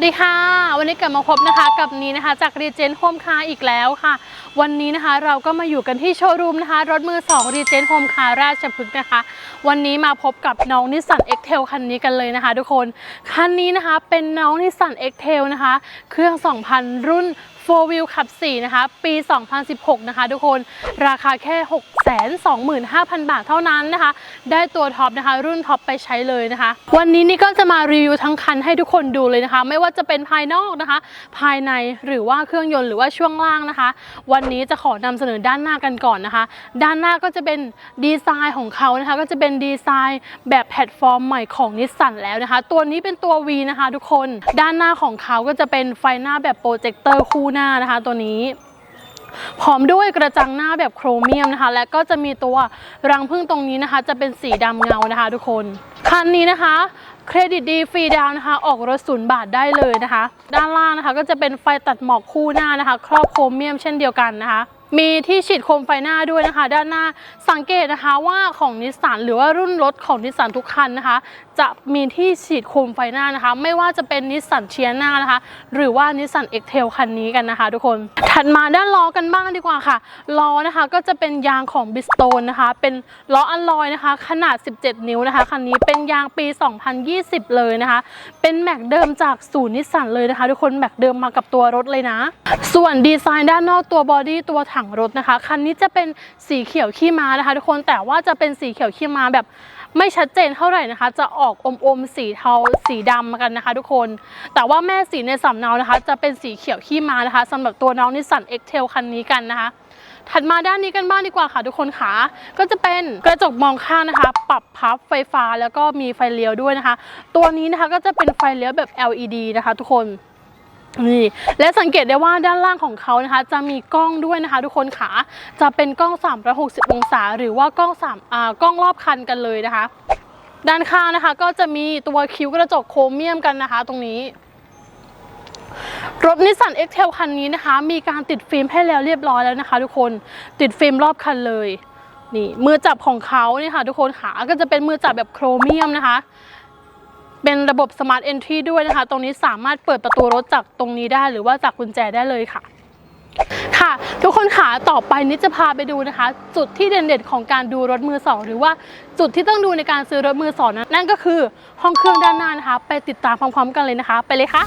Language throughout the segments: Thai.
วัสดีค่ะ วันนี้กลับมาพบนะคะกับนี้นะคะ จากรีเจนโฮมคาอีกแล้วค่ะ วันนี้นะคะเราก็มาอยู่กันที่โชว์รูมนะคะ รถมือ2รีเจนโฮมคาราชพฤกษ์นะคะ วันนี้มาพบกับน้องนิสสันเอ็กเทลคันนี้กันเลยนะคะทุกคน คันนี้นะคะเป็นน้องนิสสันเอ็กเทลนะคะ เครื่อง 2000 รุ่น 4 Wheel ขับ 4 นะคะ ปี 2016 นะคะ ทุกคน ราคาแค่ 625,000 บาทเท่านั้นนะคะ ได้ตัวท็อปนะคะ รุ่นท็อปไปใช้เลยนะคะ วันนี้นี่ก็จะมารีวิวทั้งคันให้ทุกคนดูเลยนะคะ ไม่ว่าจะเป็นภายนอกนะคะ ภายในหรือว่าเครื่องยนต์หรือว่าช่วงล่างนะคะ วันนี้จะขอนำเสนอด้านหน้ากันก่อนนะคะ ด้านหน้าก็จะเป็นดีไซน์ของเขานะคะ ก็จะเป็นดีไซน์แบบแพลตฟอร์มใหม่ของนิสสันแล้วนะคะ ตัวนี้เป็นตัว V นะคะ ทุกคน ด้านหน้าของเขาก็จะเป็นไฟหน้าแบบโปรเจคเตอร์คู่หน้านะคะตัวนี้พร้อมด้วยกระจังหน้าแบบโครเมียมนะคะ และก็จะมีตัวรังพึ่งตรงนี้นะคะ จะเป็นสีดำเงานะคะ ทุกคน คันนี้นะคะเครดิตดีฟรีดาวน์นะคะ ออกรถศูนย์บาทได้เลยนะคะ ด้านล่างนะคะ ก็จะเป็นไฟตัดหมอกคู่หน้านะคะ ครอบโครเมียมเช่นเดียวกันนะคะ มีที่ฉีดโคมไฟหน้าด้วยนะคะ ด้านหน้าสังเกตนะคะว่าของนิสสันหรือว่ารุ่นรถของนิสสันทุกคันนะคะ จะมีที่ฉีดโคมไฟหน้านะคะ ไม่ว่าจะเป็นนิสสันเชียนานะคะ หรือว่านิสสันเอ็กเทลคันนี้กันนะคะ ทุกคนถัดมาด้านล้อกันบ้างดีกว่าค่ะล้อนะคะก็จะเป็นยางของบิสโตนนะคะ เป็นล้ออัลลอยนะคะ ขนาด 17 นิ้วนะคะคันนี้เป็นยางปี 2020 เลยนะคะ เป็นแม็กเดิมจากศูนย์นิสสันเลยนะคะ ทุกคนแม็กเดิมมากับตัวรถเลยนะ ส่วนดีไซน์ด้านนอกตัวบอดี้ตัวถังรถนะคะ คันนี้จะเป็นสีเขียวขี้ม้านะคะ ทุกคนแต่ว่าจะเป็นสีเขียวขี้ม้าแบบไม่ชัดเจนเท่าไหร่นะคะ จะออกอมอมๆสีเทาสีดำกันนะคะ ทุกคน แต่ว่าแม่สีในสำเนานะคะ จะเป็นสีเขียวขี้ม้านะคะสำหรับตัวน้องนิสสันเอ็กเทลคันนี้กันนะคะถัดมาด้านนี้กันบ้างดีกว่าค่ะทุกคนค่ะก็จะเป็นกระจกมองข้างนะคะ ปรับพับไฟฟ้าแล้วก็มีไฟเลี้ยวด้วยนะคะ ตัวนี้นะคะก็จะเป็นไฟเลี้ยวแบบ LED นะคะ ทุกคน นี่และสังเกตได้ว่าด้านล่างของเขานะคะ จะมีกล้องด้วยนะคะ ทุกคนขาจะเป็นกล้อง 360 องศา หรือว่ากล้อง3อ่ากล้องรอบคันกันเลยนะคะ ด้านข้างนะคะ ก็จะมีตัวคิ้วกระจกโครเมียมกันนะคะ ตรงนี้รถนิสสันเอ็กเทลคันนี้นะคะ มีการติดฟิล์มให้แล้วเรียบร้อยแล้วนะคะ ทุกคนติดฟิล์มรอบคันเลยนี่มือจับของเขาเนี่ยค่ะ ทุกคนขาก็จะเป็นมือจับแบบโครเมียมนะคะ เป็นระบบ Smart Entry ด้วยนะคะ ตรงนี้สามารถเปิดประตูรถจากตรงนี้ได้หรือว่าจากกุญแจได้เลยค่ะค่ะทุกคนขาต่อไปนิดจะพาไปดูนะคะ จุดที่เด่นๆของการดูรถมือสองหรือว่าจุดที่ต้องดูในการซื้อรถมือสองนั้นนั่นก็คือห้องเครื่องด้านหน้านะคะ ไปติดตามพร้อมๆ กันเลยนะคะ ไปเลยค่ะ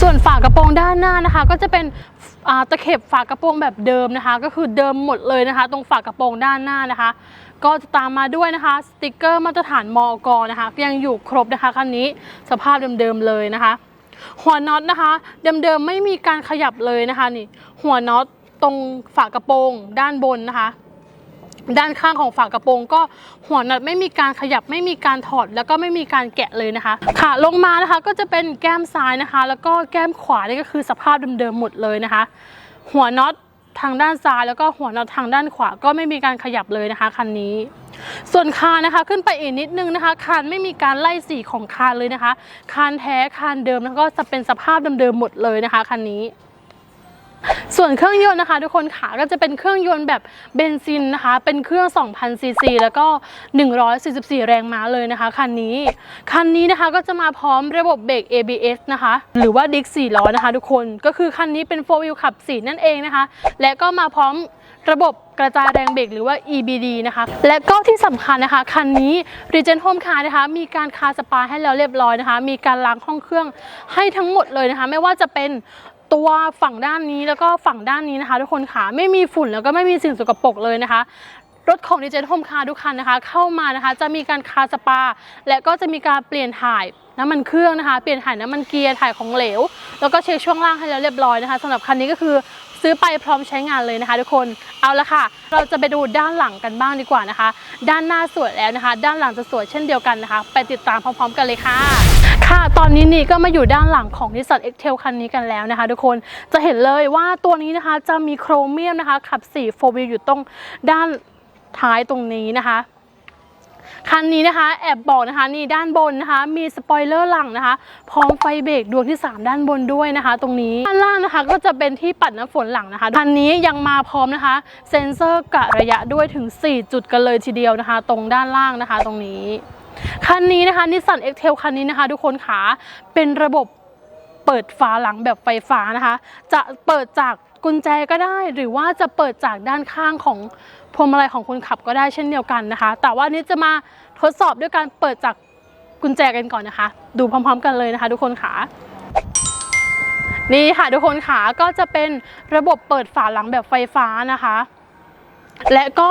ส่วนฝากระโปรงด้านหน้านะคะ ก็จะเป็นตะเข็บฝากระโปรงแบบเดิมนะคะ ก็คือเดิมหมดเลยนะคะ ตรงฝากระโปรงด้านหน้านะคะ ก็จะตามมาด้วยนะคะ สติกเกอร์มาตรฐานมอกนะคะยังอยู่ครบนะคะคันนี้สภาพเดิมๆเลยนะคะ หัวน็อตนะคะ เดิมๆไม่มีการขยับเลยนะคะนี่ หัวน็อตตรงฝากระโปรงด้านบนนะคะ ด้านข้างของฝากระโปรง ก็หัวน็อตไม่มีการขยับไม่มีการถอดแล้วก็ไม่มีการแกะเลยนะคะขาลงมานะคะก็จะเป็นแก้มซ้ายนะคะ แล้วก็แก้มขวานี่ก็คือสภาพเดิมๆหมดเลยนะคะ หัวน็อต ทางด้านซ้ายแล้วก็หัวน็อตทางด้านขวาก็ไม่มีการขยับเลยนะคะคันนี้ ส่วนคานนะคะขึ้นไปอีกนิดนึงนะคะคานไม่มีการไล่สีของคานเลยนะคะคานแท้คานเดิมแล้วก็จะเป็นสภาพเดิมๆหมดเลยนะคะคันนี้ ส่วนเครื่องยนต์นะคะ ทุกคนขาก็จะเป็นเครื่องยนต์แบบเบนซินนะคะ เป็นเครื่อง 2,000 ซีซีแล้วก็ 144 แรงม้าเลยนะคะคันนี้ คันนี้นะคะก็จะมาพร้อมระบบเบรก ABS นะคะ หรือว่าดิส4ล้อนะคะ ทุกคนก็คือคันนี้เป็น 4 wheel ขับ4นั่นเองนะคะ และก็มาพร้อมระบบกระจายแรงเบรกหรือว่า EBD นะคะ และก็ที่สำคัญนะคะ คันนี้ Regen Home Car นะคะ มีการคาสปาให้แล้วเรียบร้อยนะคะ มีการล้างห้องเครื่องให้ทั้งหมดเลยนะคะ ไม่ว่าจะเป็น ตัวฝั่งด้านนี้แล้วก็ฝั่งด้านนี้นะคะ ทุกคนค่ะไม่มีฝุ่นแล้วก็ไม่มีสิ่งสกปรกเลยนะคะ รถของ Regen Home Car ทุกคันนะคะ เข้ามานะคะจะมีการคาสปา และก็จะมีการเปลี่ยนถ่ายน้ำมันเครื่องนะคะ เปลี่ยนถ่ายน้ำมันเกียร์ถ่ายของเหลว แล้วก็เช็คช่วงล่างให้แล้วเรียบร้อยนะคะสำหรับคันนี้ก็คือซื้อไปพร้อมใช้งานเลยนะคะ ทุกคนเอาละค่ะ เราจะไปดูด้านหลังกันบ้างดีกว่านะคะ ด้านหน้าสวยแล้วนะคะ ด้านหลังจะสวยเช่นเดียวกันนะคะ ไปติดตามพร้อม ๆ กันเลยค่ะ ค่ะตอนนี้นี่ก็มาอยู่ด้านหลังของ Nissan X-Trail คันนี้กันแล้วนะคะ ทุกคนจะเห็นเลยว่าตัวนี้นะคะจะมีโครเมียมนะคะขับ4 4 w h e e อยู่ตรงด้าน ท้ายตรงนี้นะคะคันนี้นะคะ แอบบอกนะคะนี่ด้านบนนะคะ มีสปอยเลอร์หลังนะคะ พร้อมไฟเบรกดวงที่ 3 ด้านบนด้วยนะคะ ตรงนี้ด้านล่างนะคะ ก็จะเป็นที่ปัดน้ำฝนหลังนะคะคันนี้ยังมาพร้อมนะคะ เซ็นเซอร์กะระยะด้วยถึง 4 จุดกันเลยทีเดียวนะคะ ตรงด้านล่างนะคะ ตรงนี้คันนี้นะคะนิสสันเอ็กเทลคันนี้นะคะ ทุกคนขาเป็นระบบเปิดฝาหลังแบบไฟฟ้านะคะ จะเปิดจากกุญแจก็ได้ หรือว่าจะเปิดจากด้านข้างของ พวงมาลัยของคนขับก็ได้เช่นเดียวกันนะคะ แต่ว่านี้จะมาทดสอบด้วยการเปิดจากกุญแจกันก่อนนะคะ ดูพร้อม ๆ กันเลยนะคะ ทุกคนค่ะนี่ค่ะทุกคนค่ะก็จะเป็นระบบเปิดฝาหลังแบบไฟฟ้านะคะ และก็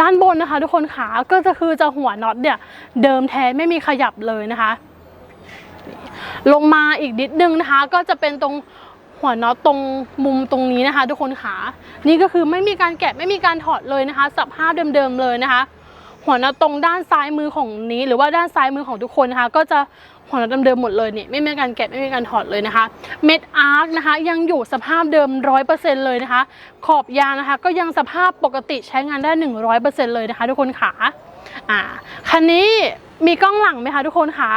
ด้านบนนะคะ ทุกคนขาก็จะคือจะหัวน็อตเนี่ย เดิมแท้ไม่มีขยับเลยนะคะ ลงมาอีกนิดนึงนะคะ ก็จะเป็นตรง หัวน็อตตรงมุมตรงนี้นะคะ ทุกคนขานี่ก็คือไม่มีการแกะไม่มีการถอดเลยนะคะสภาพเดิมๆเลยนะคะ หัวน็อตตรงด้านซ้ายมือของนี้ หรือว่าด้านซ้ายมือของทุกคนนะคะ ก็จะหัวน็อตเดิมๆหมดเลยเนี่ยไม่มีการแกะไม่มีการถอดเลยนะคะเม็ดอาร์คนะคะ ยังอยู่สภาพเดิมร้อยเปอร์เซ็นต์เลยนะคะ ขอบยางนะคะ ก็ยังสภาพปกติใช้งานได้หนึ่งร้อยเปอร์เซ็นต์เลยนะคะ ทุกคนขาอ่าคันนี้ มีกล้องหลังไหมคะทุกคนคะ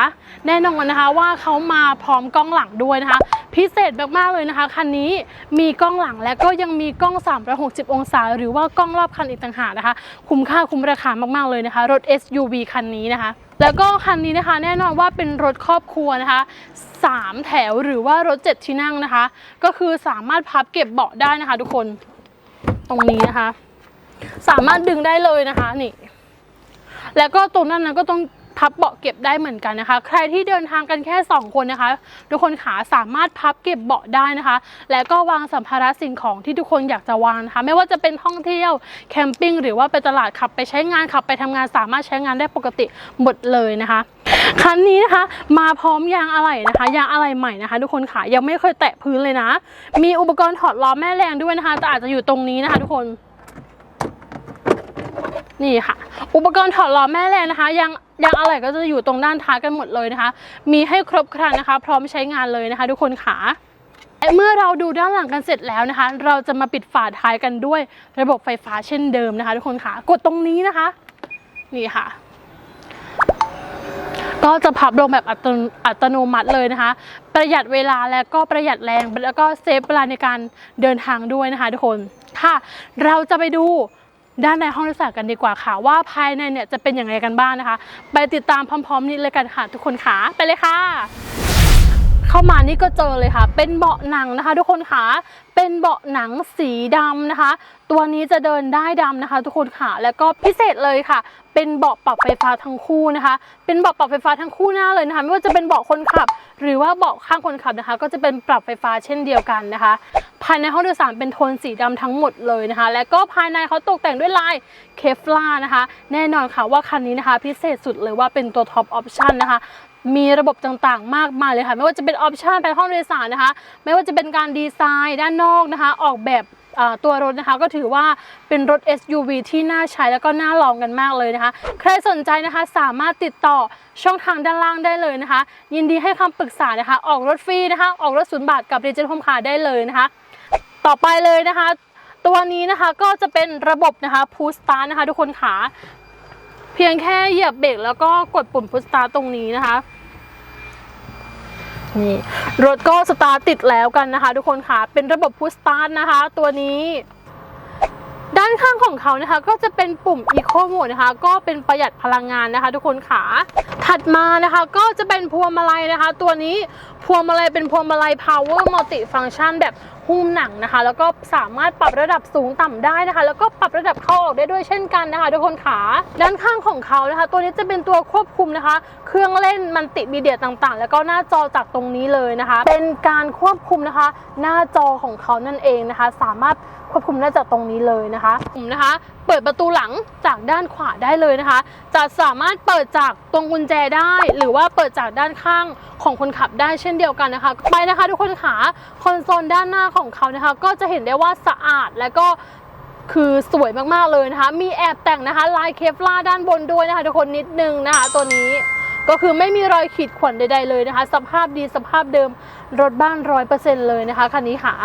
แน่นอนนะคะว่าเขามาพร้อมกล้องหลังด้วยนะคะ พิเศษมากๆเลยนะคะคันนี้มีกล้องหลังและก็ยังมีกล้อง360 องศา หรือว่ากล้องรอบคันอีกต่างหากนะคะ คุ้มค่าคุ้มราคามากๆเลยนะคะ รถ SUV คันนี้นะคะแล้วก็คันนี้นะคะแน่นอนว่าเป็นรถครอบครัวนะคะ 3 แถวหรือว่ารถ 7 ที่นั่งนะคะ ก็คือสามารถพับเก็บเบาะได้นะคะทุกคนตรงนี้นะคะ สามารถดึงได้เลยนะคะนี่ แล้วก็ตรงนั้นนะก็ต้อง พับเบาะเก็บได้เหมือนกันนะคะ ใครที่เดินทางกันแค่ 2 คนนะคะ ทุกคนขาสามารถพับเก็บเบาะได้นะคะ แล้วก็วางสัมภาระสิ่งของที่ทุกคนอยากจะวางนะคะ ไม่ว่าจะเป็นท่องเที่ยวแคมปิ้งหรือว่าไปตลาดขับไปใช้งานขับไปทำงานสามารถใช้งานได้ปกติหมดเลยนะคะคันนี้นะคะมาพร้อมยางอะไหล่นะคะ ยางอะไหล่ใหม่นะคะ ทุกคนขายังไม่เคยแตะพื้นเลยนะ มีอุปกรณ์ถอดล้อแม่แรงด้วยนะคะแต่อาจจะอยู่ตรงนี้นะคะ ทุกคน นี่ค่ะ อุปกรณ์ถอดล้อแม่แรงนะคะยางยางอะไหล่ก็จะอยู่ตรงด้านท้ายกันหมดเลยนะคะ มีให้ครบครันนะคะ พร้อมใช้งานเลยนะคะ ทุกคนขาและเมื่อเราดูด้านหลังกันเสร็จแล้วนะคะ เราจะมาปิดฝาท้ายกันด้วยระบบไฟฟ้าเช่นเดิมนะคะ ทุกคนขากดตรงนี้นะคะ นี่ค่ะ ก็จะพับลงแบบอัตโนมัติเลยนะคะ ประหยัดเวลาแล้วก็ประหยัดแรงแล้วก็เซฟเวลาในการเดินทางด้วยนะคะ ทุกคนค่ะ เราจะไปดู ด้านในห้องโดยสารกันดีกว่าค่ะ ว่าภายในเนี่ยจะเป็นอย่างไรกันบ้างนะคะ ไปติดตามพร้อม ๆ นี้เลยกันค่ะ ทุกคนขาไปเลยค่ะ เข้ามานี่ก็เจอเลยค่ะ เป็นเบาะหนังนะคะ ทุกคนค่ะเป็นเบาะหนังสีดำนะคะ ตัวนี้จะเดินได้ดำนะคะ ทุกคนค่ะ แล้วก็พิเศษเลยค่ะ เป็นเบาะปรับไฟฟ้าทั้งคู่นะคะ เป็นเบาะปรับไฟฟ้าทั้งคู่หน้าเลยนะคะ ไม่ว่าจะเป็นเบาะคนขับ หรือว่าเบาะข้างคนขับนะคะ ก็จะเป็นปรับไฟฟ้าเช่นเดียวกันนะคะ ภายในห้องโดยสารเป็นโทนสีดำทั้งหมดเลยนะคะ และก็ภายในเขาตกแต่งด้วยลายเคฟลานะคะ แน่นอนค่ะว่าคันนี้นะคะ พิเศษสุดเลยว่าเป็นตัวท็อปออปชันนะคะ มีระบบต่างๆ มากมายเลยค่ะ ไม่ว่าจะเป็นออปชันภายในห้องโดยสารนะคะ ไม่ว่าจะเป็นการดีไซน์ด้านนอกนะคะ ออกแบบตัวรถนะคะก็ถือว่าเป็นรถ SUV ที่น่าใช้แล้วก็น่าลองกันมากเลยนะคะ ใครสนใจนะคะสามารถติดต่อช่องทางด้านล่างได้เลยนะคะ ยินดีให้คำปรึกษานะคะ ออกรถฟรีนะคะ ออกรถศูนย์บาทกับ d ีเจนโฮมคาได้เลยนะคะ ต่อไปเลยนะคะ ตัวนี้นะคะก็จะเป็นระบบนะคะพูสตาร์นะคะ ทุกคนขาเพียงแค่เหยียบเบรกแล้วก็กดปุ่มพุ s สตาร์ตรงนี้นะคะ นี่รถก็สตาร์ทติดแล้วกันนะคะ ทุกคนค่ะเป็นระบบพุชสตาร์ทนะคะ ตัวนี้ด้านข้างของเขานะคะก็จะเป็นปุ่ม Eco Mode นะคะ ก็เป็นประหยัดพลังงานนะคะ ทุกคนค่ะถัดมานะคะก็จะเป็นพวงมาลัยนะคะ ตัวนี้พวงมาลัยเป็นพวงมาลัย Power Multi Function แบบ หุ้มหนังนะคะ แล้วก็สามารถปรับระดับสูงต่ำได้นะคะ แล้วก็ปรับระดับเข้าออกได้ด้วยเช่นกันนะคะ ทุกคนขาด้านข้างของเขานะคะ ตัวนี้จะเป็นตัวควบคุมนะคะ เครื่องเล่นมันติมีเดียต่างๆ แล้วก็หน้าจอจากตรงนี้เลยนะคะ เป็นการควบคุมนะคะ หน้าจอของเขานั่นเองนะคะ สามารถควบคุมได้จากตรงนี้เลยนะคะผมนะคะ เปิดประตูหลังจากด้านขวาได้เลยนะคะ จะสามารถเปิดจากตรงกุญแจได้ หรือว่าเปิดจากด้านข้างของคนขับได้เช่นเดียวกันนะคะ ไปนะคะทุกคนขาคอนโซลด้านหน้าของเขานะคะ ก็จะเห็นได้ว่าสะอาดและก็คือสวยมากๆเลยนะคะ มีแอบแต่งนะคะลายเคฟล่าด้านบนด้วยนะคะทุกคนนิดนึงนะคะ ตัวนี้ก็คือไม่มีรอยขีดข่วนใดๆเลยนะคะ สภาพดีสภาพเดิมรถบ้านร้อยเปอร์เซ็นต์เลยนะคะคันนี้ค่ะ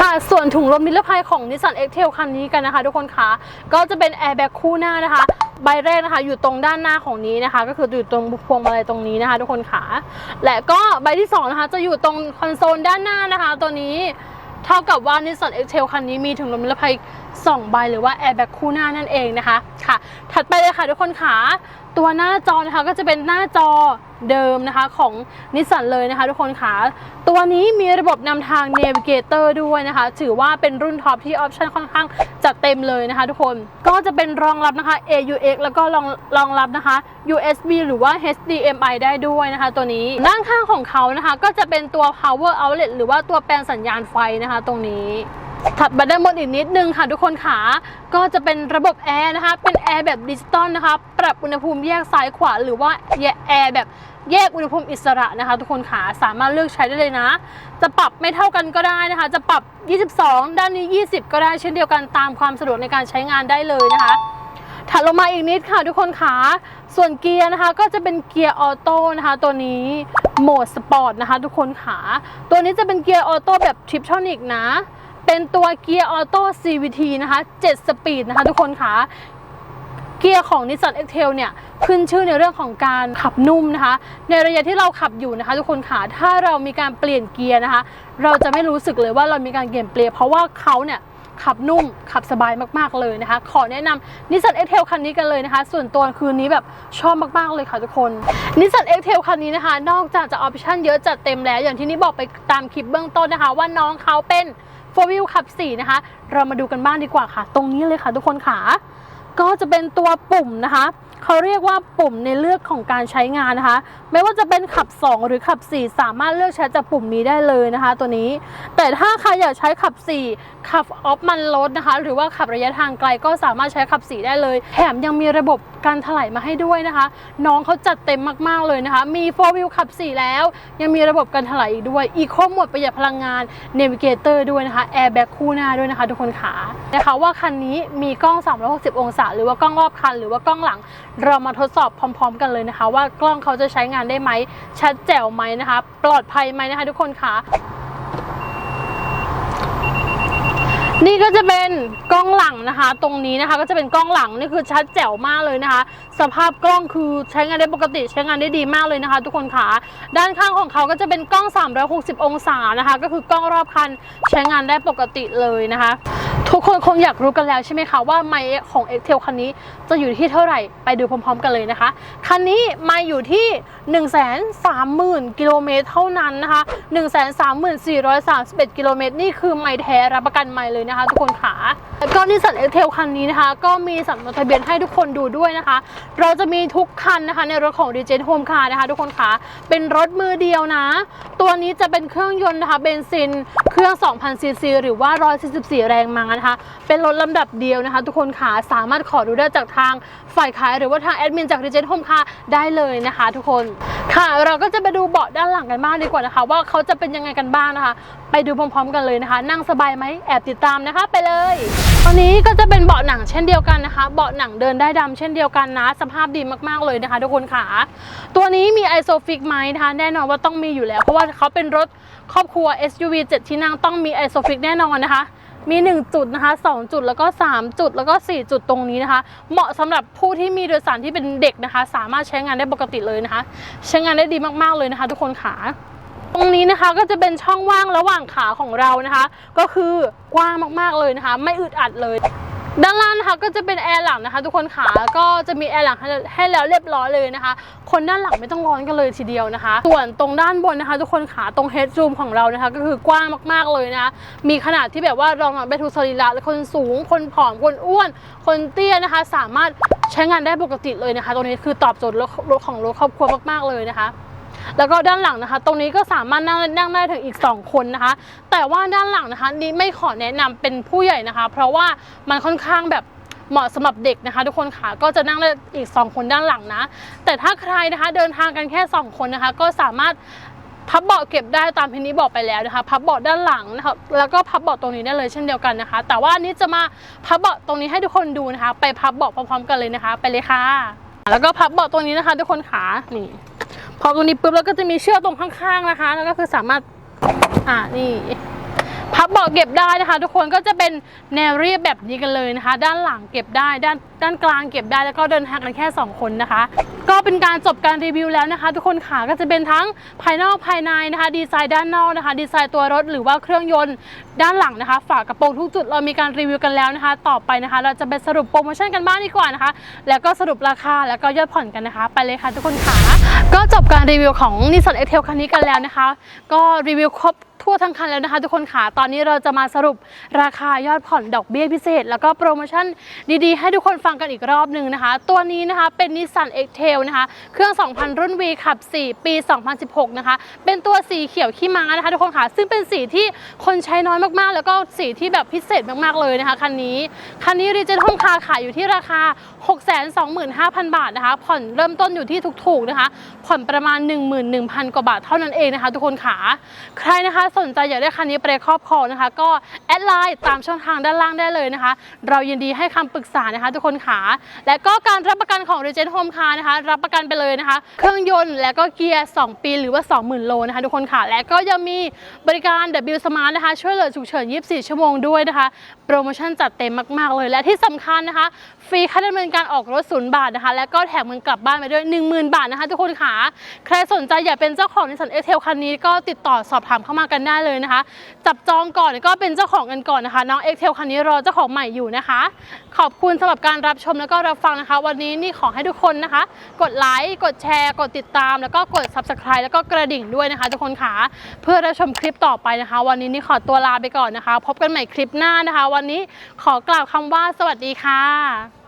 ค่ะส่วนถุงลมนิรภัยของนิสสันเอ็กเทลคันนี้กันนะคะ ทุกคนคะก็จะเป็นแอร์แบ็กคู่หน้านะคะใบแรกนะคะอยู่ตรงด้านหน้าของนี้นะคะ ก็คืออยู่ตรงพวงมาลัยตรงนี้นะคะ ทุกคนค่ะและก็ใบที่สองนะคะจะอยู่ตรงคอนโซลด้านหน้านะคะ ตัวนี้เท่ากับว่า Nissan X-Trail คันนี้มีถุงลมนิรภัย2ใบหรือว่าแอร์แบ็กคู่หน้านั่นเองนะคะค่ะ ถัดไปเลยค่ะทุกคนค่ะ ตัวหน้าจอนะคะก็จะเป็นหน้าจอเดิมนะคะของนิสสันเลยนะคะทุกคนค่ะตัวนี้มีระบบนำทาง Navigator ด้วยนะคะ ถือว่าเป็นรุ่นท็อปที่ออปชันค่อนข้างจัดเต็มเลยนะคะทุกคนก็จะเป็นรองรับนะคะ AUX แล้วก็รองรองรับนะคะ USB หรือว่า HDMI ได้ด้วยนะคะ ตัวนี้ด้านข้างของเขานะคะ ก็จะเป็นตัว power outlet หรือว่าตัวแปลงสัญญาณไฟนะคะ ตรงนี้ ถัดมาด้านบนอีกนิดนึงค่ะทุกคนค่ะก็จะเป็นระบบแอร์นะคะ เป็นแอร์แบบดิจิตอลนะคะ ปรับอุณหภูมิแยกซ้ายขวาหรือว่าแอร์แบบแยกอุณหภูมิอิสระนะคะ ทุกคนค่ะสามารถเลือกใช้ได้เลยนะ จะปรับไม่เท่ากันก็ได้นะคะ จะปรับ 22 ด้านนี้ 20 ก็ได้เช่นเดียวกันตามความสะดวกในการใช้งานได้เลยนะคะถัดลงมาอีกนิดค่ะทุกคนค่ะ ส่วนเกียร์นะคะก็จะเป็นเกียร์ออโต้นะคะ ตัวนี้โหมดสปอร์ตนะคะ ทุกคนค่ะ ตัวนี้จะเป็นเกียร์ออโต้แบบทริปทรอนิกนะ เป็นตัวเกียร์ออโต้ CVT นะคะ 7 สปีดนะคะทุกคนค่ะเกียร์ของ Nissan X-Trail เนี่ยขึ้นชื่อในเรื่องของการขับนุ่มนะคะ ในระยะที่เราขับอยู่นะคะ ทุกคนค่ะถ้าเรามีการเปลี่ยนเกียร์นะคะ เราจะไม่รู้สึกเลยว่าเรามีการเปลี่ยนเปลี่ยนเพราะว่าเขาเนี่ยขับนุ่มขับสบายมากๆเลยนะคะ ขอแนะนำ Nissan X-Trail คันนี้กันเลยนะคะ ส่วนตัวคืนนี้แบบชอบมากๆเลยค่ะทุกคน Nissan X-Trail คันนี้นะคะ นอกจากจะออปชั่นเยอะจัดเต็มแล้วอย่างที่นี่บอกไปตามคลิปเบื้องต้นนะคะ ว่าน้องเขาเป็น โฟวิลขับ 4 นะคะ เรามาดูกันบ้างดีกว่าค่ะ ตรงนี้เลยค่ะทุกคนค่ะ ก็จะเป็นตัวปุ่มนะคะ เขาเรียกว่าปุ่มในเลือกของการใช้งานนะคะ ไม่ว่าจะเป็นขับ 2 หรือขับ 4 สามารถเลือกใช้จากปุ่มนี้ได้เลยนะคะ ตัวนี้ แต่ถ้าใครอยากใช้ขับ 4 ขับออฟมันลดนะคะ หรือว่าขับระยะทางไกลก็สามารถใช้ขับ 4 ได้เลย แถมยังมีระบบการถลายมาให้ด้วยนะคะ น้องเขาจัดเต็มมากๆเลยนะคะ มี 4 wheel ขับ 4 แล้ว ยังมีระบบการถลายอีกด้วยอีโคโหมดประหยัดพลังงาน Navigator ด้วยนะคะ Airbag คู่หน้าด้วยนะคะ ทุกคนขานะคะว่าคันนี้มีกล้อง 360 องศา หรือว่ากล้องรอบคันหรือว่ากล้องหลัง เรามาทดสอบพร้อม ๆ กันเลยนะคะ ว่ากล้องเขาจะใช้งานได้ไหมชัดแจ๋วไหมนะคะ ปลอดภัยไหมนะคะ ทุกคนคะนี่ก็จะเป็นกล้องหลังนะคะ ตรงนี้นะคะก็จะเป็นกล้องหลังนี่คือชัดแจ๋วมากเลยนะคะ สภาพกล้องคือใช้งานได้ปกติใช้งานได้ดีมากเลยนะคะ ทุกคนค่ะด้านข้างของเขาก็จะเป็นกล้อง 360 องศานะคะ ก็คือกล้องรอบคันใช้งานได้ปกติเลยนะคะ ทุกคนคงอยากรู้กันแล้วใช่ไหมคะว่าไมค์ของ x t e l คันนี้จะอยู่ที่เท่าไหร่ไปดูพร้อม ๆ กันเลยนะคะ คันนี้ไมค์อยู่ที่ 1 3 0 0 0 0 กิโลเมตรเท่านั้นนะคะ 1 3 4 3 1 กิโลเมตรนี่คือไมค์แท้รับประกันไมค์เลยนะคะ ทุกคนค่ะแล้วก็นิสสัน x t e l คันนี้นะคะ ก็มีสำเนาทะเบียนให้ทุกคนดูด้วยนะคะ เราจะมีทุกคันนะคะในรถของ d j Home Car นะคะ ทุกคนค่ะเป็นรถมือเดียวนะ ตัวนี้จะเป็นเครื่องยนต์นะคะเบนซินเครื่อง 2,000ซีซีหรือว่า 144 แรงม้านะคะ เป็นรถลำดับเดียวนะคะ ทุกคนค่ะสามารถขอดูได้จากทางฝ่ายขายหรือว่าทางแอดมินจาก d j Home Car ได้เลยนะคะ ทุกคนค่ะเราก็จะไปดูเบาะด้านหลังกันบ้างดีกว่านะคะ ว่าเขาจะเป็นยังไงกันบ้างนะคะ ไปดูพร้อมๆ กันเลยนะคะ นั่งสบายไหมแอบติดตามนะคะไปเลยตอนนี้ก็จะเป็นเบาะหนังเช่นเดียวกันนะคะ เบาะหนังเดินได้ดำเช่นเดียวกันนะ สภาพดีมากๆเลยนะคะ ทุกคนค่ะ ตัวนี้มีไอโซฟิกไหมนะคะแน่นอนว่าต้องมีอยู่แล้ว เพราะว่าเขาเป็นรถครอบครัว SUV 7 ที่นั่งต้องมีไอโซฟิกแน่นอนนะคะ มี 1 จุดนะคะ 2 จุดแล้วก็ 3 จุดแล้วก็ 4 จุดตรงนี้นะคะ เหมาะสำหรับผู้ที่มีโดยสารที่เป็นเด็กนะคะ สามารถใช้งานได้ปกติเลยนะคะ ใช้งานได้ดีมากๆเลยนะคะ ทุกคนค่ะตรงนี้นะคะก็จะเป็นช่องว่างระหว่างขาของเรานะคะ ก็คือกว้างมากๆเลยนะคะ ไม่อึดอัดเลย ด้านล่างนะคะก็จะเป็นแอร์หลังนะคะ ทุกคนค่ะก็จะมีแอร์หลังให้ให้แล้วเรียบร้อยเลยนะคะ คนด้านหลังไม่ต้องร้อนกันเลยทีเดียวนะคะ ส่วนตรงด้านบนนะคะ ทุกคนค่ะตรงเฮดรูมของเรานะคะ ก็คือกว้างมากๆเลยนะคะ มีขนาดที่แบบว่ารองรับได้ทุกสรีระและคนสูง คนผอมคนอ้วน คนเตี้ยนะคะ สามารถใช้งานได้ปกติเลยนะคะ ตรงนี้คือตอบโจทย์รถของรถครอบครัวมากๆเลยนะคะ แล้วก็ด้านหลังนะคะ ตรงนี้ก็สามารถนั่งนั่งได้ถึงอีก 2 คนนะคะ แต่ว่าด้านหลังนะคะนี้ไม่ขอแนะนำเป็นผู้ใหญ่นะคะ เพราะว่ามันค่อนข้างแบบเหมาะสำหรับเด็กนะคะ ทุกคนค่ะก็จะนั่งได้อีก 2 คนด้านหลังนะ แต่ถ้าใครนะคะเดินทางกันแค่ 2 คนนะคะ ก็สามารถพับเบาะเก็บได้ตามที่นี้บอกไปแล้วนะคะ พับเบาะด้านหลังนะคะแล้วก็พับเบาะตรงนี้ได้เลยเช่นเดียวกันนะคะ แต่ว่านนี้จะมาพับเบาะตรงนี้ให้ทุกคนดูนะคะ ไปพับเบาะพร้อมๆกันเลยนะคะ ไปเลยค่ะ แล้วก็พับเบาะตรงนี้นะคะ ทุกคนขานี่ พอตรงนี้ปุ๊บแล้วก็จะมีเชือกตรงข้างๆนะคะ แล้วก็คือสามารถ อ่านี่ พับเบาะเก็บได้นะคะ ทุกคนก็จะเป็นแนวเรียบแบบนี้กันเลยนะคะ ด้านหลังเก็บได้ ด้านด้านกลางเก็บได้แล้วก็เดินทางกันแค่ 2 คนนะคะ ก็เป็นการจบการรีวิวแล้วนะคะ ทุกคนค่ะก็จะเป็นทั้งภายนอกภายในนะคะ ดีไซน์ด้านนอกนะคะ ดีไซน์ตัวรถหรือว่าเครื่องยนต์ด้านหลังนะคะ ฝากระโปรงทุกจุดเรามีการรีวิวกันแล้วนะคะ ต่อไปนะคะ เราจะไปสรุปโปรโมชั่นกันบ้างดีกว่านะคะ แล้วก็สรุปราคาแล้วก็ยอดผ่อนกันนะคะ ไปเลยค่ะทุกคนค่ะก็จบการรีวิวของ Nissan x t a i l คันนี้กันแล้วนะคะ ก็รีวิวครบ ทั่วทั้งคันแล้วนะคะทุกคนค่ะตอนนี้เราจะมาสรุปราคายอดผ่อนดอกเบี้ยพิเศษ แล้วก็โปรโมชั่นดีๆ ให้ทุกคนฟังกันอีกรอบหนึ่งนะคะ ตัวนี้นะคะเป็น Nissan X-Trail นะคะ เครื่อง 2,000 รุ่น V ขับ 4 ปี 2016 นะคะ เป็นตัวสีเขียวขี้ม้านะคะทุกคนค่ะ ซึ่งเป็นสีที่คนใช้น้อยมากๆ แล้วก็สีที่แบบพิเศษมากๆเลยนะคะคันนี้ คันนี้รีเจนห้องคาขายอยู่ที่ราคา 625,000 บาทนะคะ ผ่อนเริ่มต้นอยู่ที่ถูกๆนะคะ ผ่อนประมาณ 11,000 กว่าบาทเท่านั้นเองนะคะ ทุกคนค่ะ ใครนะคะสนใจอยากได้คันนี้ไปครอบครองนะคะ ก็แอดไลน์ตามช่องทางด้านล่างได้เลยนะคะ เรายินดีให้คำปรึกษานะคะ ทุกคนค่ะและก็การรับประกันของ Regent Home Car นะคะ รับประกันไปเลยนะคะ เครื่องยนต์และก็เกียร์ 2 ปีหรือว่า 20,000 โลนะคะ ทุกคนค่ะและก็ยังมีบริการ W Smart นะคะ ช่วยเหลือฉุกเฉิน 24 ชั่วโมงด้วยนะคะ โปรโมชั่นจัดเต็มมาก ๆ เลย และที่สำคัญนะคะ ฟรีค่าดำเนินการออกรถศูนย์บาทนะคะ และก็แถมเงินกลับบ้านไปด้วย 10,000 บาทนะคะ ทุกคนค่ะ ใครสนใจอยากเป็นเจ้าของนิสสันเอเทลคันนี้ก็ติดต่อสอบถามเข้ามากันได้เลยนะคะ จับจองก่อนก็เป็นเจ้าของกันก่อนนะคะน้องเอ็กเทลคันนี้รอเจ้าของใหม่อยู่นะคะ ขอบคุณสำหรับการรับชมแล้วก็รับฟังนะคะ วันนี้นี่ขอให้ทุกคนนะคะ กดไลค์กดแชร์ กดติดตาม แล้วก็กด subscribe แล้วก็กระดิ่งด้วยนะคะ ทุกคนค่ะเพื่อรับชมคลิปต่อไปนะคะ วันนี้นี่ขอตัวลาไปก่อนนะคะ พบกันใหม่คลิปหน้านะคะ วันนี้ขอกล่าวคำว่าสวัสดีค่ะ